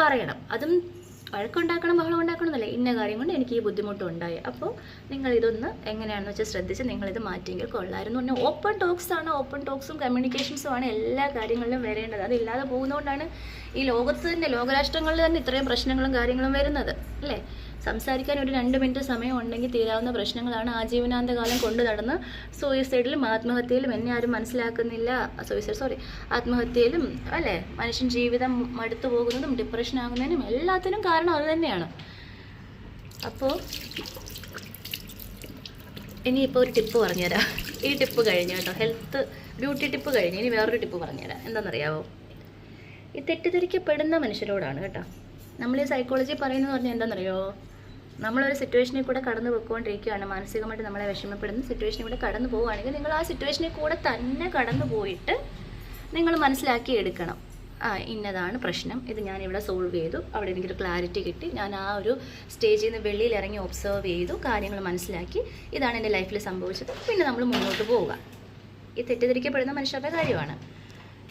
പറയണം. അതും വഴക്കുണ്ടാക്കണം ബഹളം ഉണ്ടാക്കണം എന്നല്ല. ഇന്ന കാര്യം കൊണ്ട് എനിക്ക് ഈ ബുദ്ധിമുട്ട് ഉണ്ടായി അപ്പോൾ നിങ്ങൾ ഇതൊന്ന് എങ്ങനെയാണെന്ന് വെച്ചാൽ ശ്രദ്ധിച്ച് നിങ്ങളിത് മാറ്റിയെങ്കിൽ കൊള്ളായിരുന്നു പറഞ്ഞാൽ ഓപ്പൺ ടോക്സ് ആണ്. ഓപ്പൺ ടോക്സും കമ്മ്യൂണിക്കേഷൻസും ആണ് എല്ലാ കാര്യങ്ങളിലും വരേണ്ടത്. അതില്ലാതെ പോകുന്നതുകൊണ്ടാണ് ഈ ലോകത്ത് തന്നെ ലോകരാഷ്ട്രങ്ങളിൽ തന്നെ ഇത്രയും പ്രശ്നങ്ങളും കാര്യങ്ങളും വരുന്നത്. അല്ലേ? സംസാരിക്കാൻ ഒരു രണ്ട് മിനിറ്റ് സമയം ഉണ്ടെങ്കിൽ തീരാവുന്ന പ്രശ്നങ്ങളാണ് ആജീവനാന്തകാലം കൊണ്ടു നടന്ന് സൂയിസൈഡിലും ആത്മഹത്യയിലും എന്നെ ആരും മനസ്സിലാക്കുന്നില്ല. സൂയിസൈഡ് സോറി ആത്മഹത്യയിലും അല്ലേ? മനുഷ്യൻ ജീവിതം മടുത്തു പോകുന്നതും ഡിപ്രഷൻ ആകുന്നതിനും എല്ലാത്തിനും കാരണം അത് തന്നെയാണ്. അപ്പോൾ ഇനിയിപ്പോൾ ഒരു ടിപ്പ് പറഞ്ഞുതരാം. ഈ ടിപ്പ് കഴിഞ്ഞു കേട്ടോ. ഹെൽത്ത് ബ്യൂട്ടി ടിപ്പ് കഴിഞ്ഞ്. ഇനി വേറൊരു ടിപ്പ് പറഞ്ഞുതരാം. എന്താണെന്നറിയാവോ? ഈ തെറ്റിദ്ധരിക്കപ്പെടുന്ന മനുഷ്യരോടാണ് കേട്ടോ. നമ്മൾ ഈ സൈക്കോളജി പറയുന്നത് പറഞ്ഞാൽ എന്താണെന്നറിയോ? നമ്മളൊരു സിറ്റുവേഷനിൽ കൂടെ കടന്നു പോയിക്കൊണ്ടിരിക്കുകയാണ്. മാനസികമായിട്ട് നമ്മളെ വിഷമപ്പെടുന്ന. സിറ്റുവേഷനിൽ കൂടെ കടന്നു പോവുകയാണെങ്കിൽ നിങ്ങൾ ആ സിറ്റുവേഷനിൽ കൂടെ തന്നെ കടന്നു പോയിട്ട് നിങ്ങൾ മനസ്സിലാക്കി എടുക്കണം. ആ ഇന്നതാണ് പ്രശ്നം. ഇത് ഞാൻ ഇവിടെ സോൾവ് ചെയ്തു. അവിടെ എനിക്കൊരു ക്ലാരിറ്റി കിട്ടി. ഞാൻ ആ ഒരു സ്റ്റേജിൽ നിന്ന് വെളിയിൽ ഇറങ്ങി ഒബ്സർവ് ചെയ്തു. കാര്യങ്ങൾ മനസ്സിലാക്കി. ഇതാണ് എന്റെ ലൈഫിൽ സംഭവിച്ചത്. പിന്നെ നമ്മൾ മുന്നോട്ട് പോവുക. ഈ തെറ്റിദ്ധരിക്കപ്പെടുന്ന മനുഷ്യരുടെ കാര്യമാണ്.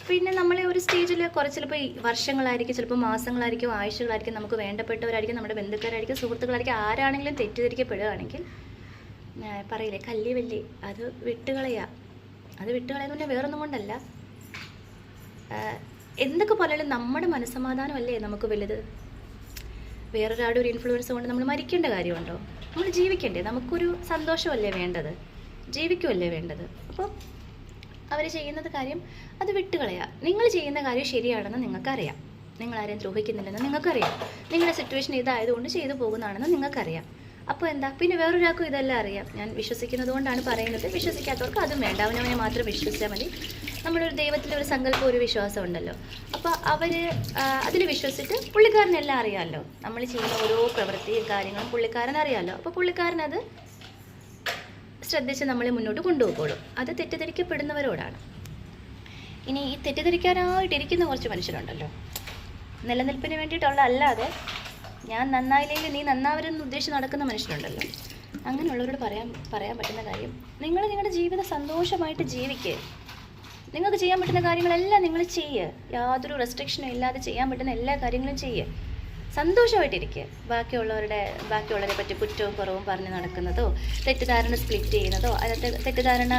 പിന്നെ നമ്മൾ ഒരു സ്റ്റേജിൽ കുറച്ച് ചിലപ്പോൾ വർഷങ്ങളായിരിക്കും ചിലപ്പോൾ മാസങ്ങളായിരിക്കും ആഴ്ചകളായിരിക്കും നമുക്ക് വേണ്ടപ്പെട്ടവരായിരിക്കും നമ്മുടെ ബന്ധുക്കാരായിരിക്കും സുഹൃത്തുക്കളായിരിക്കും ആരാണെങ്കിലും തെറ്റിദ്ധരിക്കപ്പെടുകയാണെങ്കിൽ പറയില്ലേ കല്ലി വല്ലി അത് വിട്ടുകളയാ. അത് വിട്ടുകളയെന്ന് പറഞ്ഞാൽ വേറൊന്നും കൊണ്ടല്ല. എന്തൊക്കെ പറഞ്ഞാലും നമ്മുടെ മനസ്സമാധാനമല്ലേ നമുക്ക് വലുത്? വേറൊരാളുടെ ഒരു ഇൻഫ്ലുവൻസ് കൊണ്ട് നമ്മൾ മരിക്കേണ്ട കാര്യമുണ്ടോ? നമ്മൾ ജീവിക്കണ്ടേ? നമുക്കൊരു സന്തോഷമല്ലേ വേണ്ടത്? ജീവിക്കുമല്ലേ വേണ്ടത്? അപ്പോൾ അവർ ചെയ്യുന്നത് കാര്യം അത് വിട്ടുകളയുക നിങ്ങൾ ചെയ്യുന്ന കാര്യം ശരിയാണെന്ന് നിങ്ങൾക്കറിയാം. നിങ്ങൾ ആരെയും ദ്രോഹിക്കുന്നില്ലെന്ന് നിങ്ങൾക്കറിയാം. നിങ്ങളുടെ സിറ്റുവേഷൻ ഇതായതുകൊണ്ട് ചെയ്തു പോകുന്നതാണെന്ന് നിങ്ങൾക്കറിയാം. അപ്പോൾ എന്താ? പിന്നെ വേറൊരാൾക്കും ഇതെല്ലാം അറിയാം. ഞാൻ വിശ്വസിക്കുന്നത് കൊണ്ടാണ് പറയുന്നത്. വിശ്വസിക്കാത്തവർക്ക് അതും വേണ്ട. അവനവനെ മാത്രം വിശ്വസിച്ചാൽ മതി. നമ്മുടെ ഒരു ദൈവത്തിന്റെ ഒരു സങ്കല്പം ഒരു വിശ്വാസം ഉണ്ടല്ലോ. അപ്പോൾ അവർ അതിൽ വിശ്വസിച്ചിട്ട് പുള്ളിക്കാരനെല്ലാം അറിയാമല്ലോ. നമ്മൾ ചെയ്യുന്ന ഓരോ പ്രവൃത്തിയും കാര്യങ്ങളും പുള്ളിക്കാരൻ അറിയാമല്ലോ അപ്പോൾ പുള്ളിക്കാരൻ അത് ശ്രദ്ധിച്ച് നമ്മളെ മുന്നോട്ട് കൊണ്ടുപോകുള്ളൂ അത് തെറ്റിദ്ധരിക്കപ്പെടുന്നവരോടാണ്. ഇനി ഈ തെറ്റിദ്ധരിക്കാനായിട്ടിരിക്കുന്ന കുറച്ച് മനുഷ്യരുണ്ടല്ലോ. നിലനിൽപ്പിന് വേണ്ടിയിട്ടുള്ള അല്ലാതെ ഞാൻ നന്നായില്ലെങ്കിൽ നീ നന്നാവരെന്ന് ഉദ്ദേശിച്ച് നടക്കുന്ന മനുഷ്യരുണ്ടല്ലോ. അങ്ങനെയുള്ളവരോട് പറയാൻ പറയാൻ പറ്റുന്ന കാര്യം നിങ്ങൾ നിങ്ങളുടെ ജീവിതം സന്തോഷമായിട്ട് ജീവിക്കുക. നിങ്ങൾക്ക് ചെയ്യാൻ പറ്റുന്ന കാര്യങ്ങളെല്ലാം നിങ്ങൾ ചെയ്യുക. യാതൊരു റെസ്ട്രിക്ഷനും ഇല്ലാതെ ചെയ്യാൻ പറ്റുന്ന എല്ലാ കാര്യങ്ങളും ചെയ്യുക. സന്തോഷമായിട്ടിരിക്കുക. ബാക്കിയുള്ളവരുടെ ബാക്കിയുള്ളവരെ പറ്റി കുറ്റവും കുറവും പറഞ്ഞ് നടക്കുന്നതോ തെറ്റിദ്ധാരണ സ്പ്ലിറ്റ് ചെയ്യുന്നതോ അല്ലാത്ത തെറ്റിദ്ധാരണ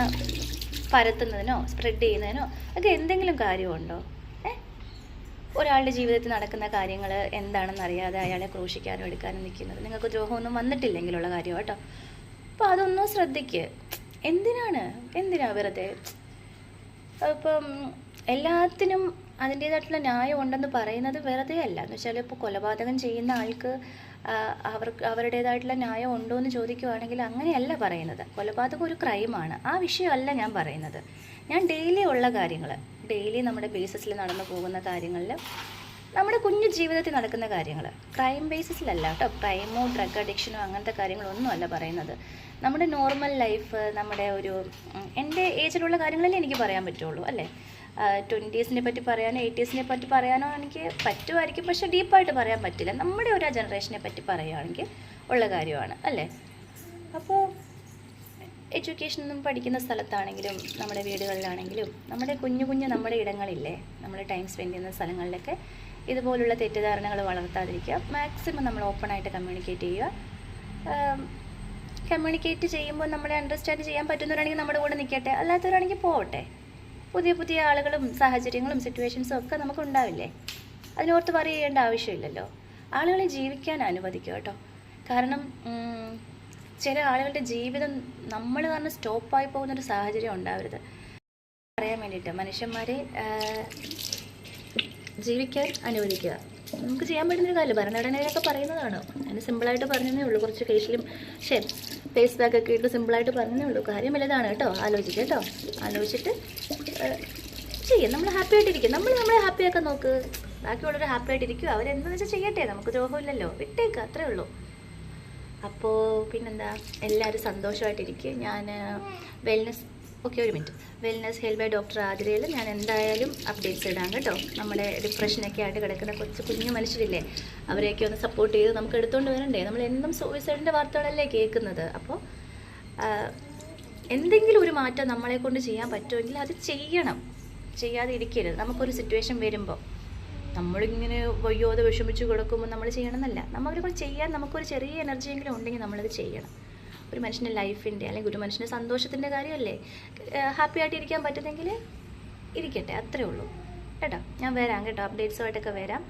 പരത്തുന്നതിനോ സ്പ്രെഡ് ചെയ്യുന്നതിനോ ഒക്കെ എന്തെങ്കിലും കാര്യമുണ്ടോ? ഒരാളുടെ ജീവിതത്തിൽ നടക്കുന്ന കാര്യങ്ങൾ എന്താണെന്ന് അറിയാതെ അയാളെ ക്രൂശിക്കാനും എടുക്കാനോ നിൽക്കുന്നത്. നിങ്ങൾക്ക് ദ്രോഹമൊന്നും വന്നിട്ടില്ലെങ്കിലുള്ള കാര്യം കേട്ടോ. അപ്പോൾ അതൊന്നും ശ്രദ്ധിക്കുക എന്തിനാണ്? എന്തിനാ വെറുതെ? അപ്പം എല്ലാത്തിനും അതിന്റേതായിട്ടുള്ള ന്യായം ഉണ്ടെന്ന് പറയുന്നത് വെറുതെ അല്ല. എന്ന് വെച്ചാൽ ഇപ്പോൾ കൊലപാതകം ചെയ്യുന്ന ആൾക്ക് അവർക്ക് അവരുടേതായിട്ടുള്ള ന്യായം ഉണ്ടോ എന്ന് ചോദിക്കുവാണെങ്കിൽ അങ്ങനെയല്ല പറയുന്നത്. കൊലപാതകം ഒരു ക്രൈമാണ്. ആ വിഷയമല്ല ഞാൻ പറയുന്നത്. ഞാൻ ഡെയിലി ഉള്ള കാര്യങ്ങൾ ഡെയിലി നമ്മുടെ ബേസിസിൽ നടന്നു പോകുന്ന കാര്യങ്ങളിൽ നമ്മുടെ കുഞ്ഞു ജീവിതത്തിൽ നടക്കുന്ന കാര്യങ്ങൾ ക്രൈം ബേസിസിലല്ല കേട്ടോ. ക്രൈമോ ഡ്രഗ് അഡിക്ഷനോ അങ്ങനത്തെ കാര്യങ്ങളൊന്നുമല്ല പറയുന്നത്. നമ്മുടെ നോർമൽ ലൈഫ് നമ്മുടെ ഒരു എന്റെ ഏജിലുള്ള കാര്യങ്ങളല്ലേ എനിക്ക് പറയാൻ പറ്റുള്ളൂ അല്ലേ? ട്വന്റീസിനെ പറ്റി പറയാനോ എയ്റ്റീസിനെ പറ്റി പറയാനോ എനിക്ക് പറ്റുമായിരിക്കും. പക്ഷേ ഡീപ്പായിട്ട് പറയാൻ പറ്റില്ല. നമ്മുടെ ഒരു ജനറേഷനെ പറ്റി പറയുകയാണെങ്കിൽ ഉള്ള കാര്യമാണ് അല്ലേ? അപ്പോൾ എഡ്യൂക്കേഷനും പഠിക്കുന്ന സ്ഥലത്താണെങ്കിലും നമ്മുടെ വീടുകളിലാണെങ്കിലും നമ്മുടെ കുഞ്ഞു കുഞ്ഞു നമ്മുടെ ഇടങ്ങളില്ലേ നമ്മുടെ ടൈം സ്പെൻഡ് ചെയ്യുന്ന സ്ഥലങ്ങളിലൊക്കെ ഇതുപോലുള്ള തെറ്റിദ്ധാരണകൾ വളർത്താതിരിക്കുക. മാക്സിമം നമ്മൾ ഓപ്പൺ ആയിട്ട് കമ്മ്യൂണിക്കേറ്റ് ചെയ്യുക. കമ്മ്യൂണിക്കേറ്റ് ചെയ്യുമ്പോൾ നമ്മളെ അണ്ടർസ്റ്റാൻഡ് ചെയ്യാൻ പറ്റുന്നവരാണെങ്കിൽ നമ്മുടെ കൂടെ നിൽക്കട്ടെ. അല്ലാത്തവരാണെങ്കിൽ പോവട്ടെ. പുതിയ പുതിയ ആളുകളും സാഹചര്യങ്ങളും സിറ്റുവേഷൻസും ഒക്കെ നമുക്ക് ഉണ്ടാവില്ലേ? അതിനോർത്ത് വറി ചെയ്യേണ്ട ആവശ്യമില്ലല്ലോ. ആളുകളെ ജീവിക്കാൻ അനുവദിക്കുക കേട്ടോ. കാരണം ചില ആളുകളുടെ ജീവിതം നമ്മൾ കാരണം സ്റ്റോപ്പായി പോകുന്നൊരു സാഹചര്യം ഉണ്ടാവരുത്. പറയാൻ വേണ്ടിയിട്ട് മനുഷ്യന്മാരെ ജീവിക്കാൻ അനുവദിക്കുക. നമുക്ക് ചെയ്യാൻ പറ്റുന്നൊരു കാര്യം ഭരണഘടനയിലൊക്കെ പറയുന്നതാണ്. അതിന് സിമ്പിളായിട്ട് പറഞ്ഞതേ ഉള്ളൂ. കുറച്ച് കേസിലും ഷേ ഫേസ് ബാക്ക് ഒക്കെ ഇട്ട് സിമ്പിളായിട്ട് പറഞ്ഞതേ ഉള്ളൂ. കാര്യം വലുതാണ് കേട്ടോ. ആലോചിക്കുക കേട്ടോ. ആലോചിച്ചിട്ട് ചെയ്യും. നമ്മൾ ഹാപ്പി ആയിട്ടിരിക്കും. നമ്മൾ നമ്മളെ ഹാപ്പി ആക്കാൻ നോക്ക്. ബാക്കിയുള്ളവർ ഹാപ്പി ആയിട്ടിരിക്കും. അവരെന്താണെന്ന് വെച്ചാൽ ചെയ്യട്ടെ? നമുക്ക് ദ്രോഹമില്ലല്ലോ. വിട്ടേക്ക്. അത്രേ ഉള്ളൂ. അപ്പോൾ പിന്നെന്താ? എല്ലാവരും സന്തോഷമായിട്ടിരിക്കും. ഞാൻ വെൽനസ് ഓക്കെ ഒരു minute. Wellness health by doctor ആതിരയിൽ ഞാൻ എന്തായാലും അപ്ഡേറ്റ്സ് ഇടാം കേട്ടോ. നമ്മുടെ ഡിപ്രഷനൊക്കെ ആയിട്ട് കിടക്കുന്ന കുറച്ച് കുഞ്ഞു മനുഷ്യരില്ലേ അവരെയൊക്കെ ഒന്ന് സപ്പോർട്ട് ചെയ്ത് നമുക്ക് എടുത്തുകൊണ്ട് വരണ്ടേ? നമ്മൾ എന്നും സൂയിസൈഡിന്റെ വാർത്തകളല്ലേ കേൾക്കുന്നത്? അപ്പോൾ എന്തെങ്കിലും ഒരു മാറ്റം നമ്മളെ കൊണ്ട് ചെയ്യാൻ പറ്റുമെങ്കിൽ അത് ചെയ്യണം. ചെയ്യാതെ ഇരിക്കരുത്. നമുക്കൊരു സിറ്റുവേഷൻ വരുമ്പോൾ നമ്മളിങ്ങനെ വയ്യോതെ വിഷമിച്ച് കിടക്കുമ്പോൾ നമ്മൾ ചെയ്യണമെന്നല്ല. നമ്മളെ കൊണ്ട് ചെയ്യാൻ നമുക്കൊരു ചെറിയ എനർജിയെങ്കിലും ഉണ്ടെങ്കിൽ നമ്മളത് ചെയ്യണം. ഒരു മനുഷ്യന്റെ ലൈഫിന്റെ അല്ലെങ്കിൽ ഒരു മനുഷ്യന്റെ സന്തോഷത്തിന്റെ കാര്യമല്ലേ? ഹാപ്പി ആയിട്ട് ഇരിക്കാൻ പറ്റുന്നെങ്കിൽ ഇരിക്കട്ടെ അത്രേ ഉള്ളൂ. കേട്ടോ? ഞാൻ വരാം കേട്ടോ അപ്ഡേറ്റ്സുമായിട്ടൊക്കെ വരാം.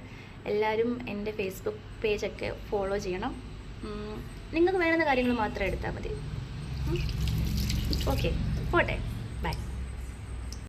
എല്ലാവരും എന്റെ ഫേസ്ബുക്ക് പേജൊക്കെ ഫോളോ ചെയ്യണം. നിങ്ങൾക്ക് വേണ്ടുന്ന കാര്യങ്ങൾ മാത്രം എടുത്താൽ മതി. ഓക്കെ പോട്ടെ.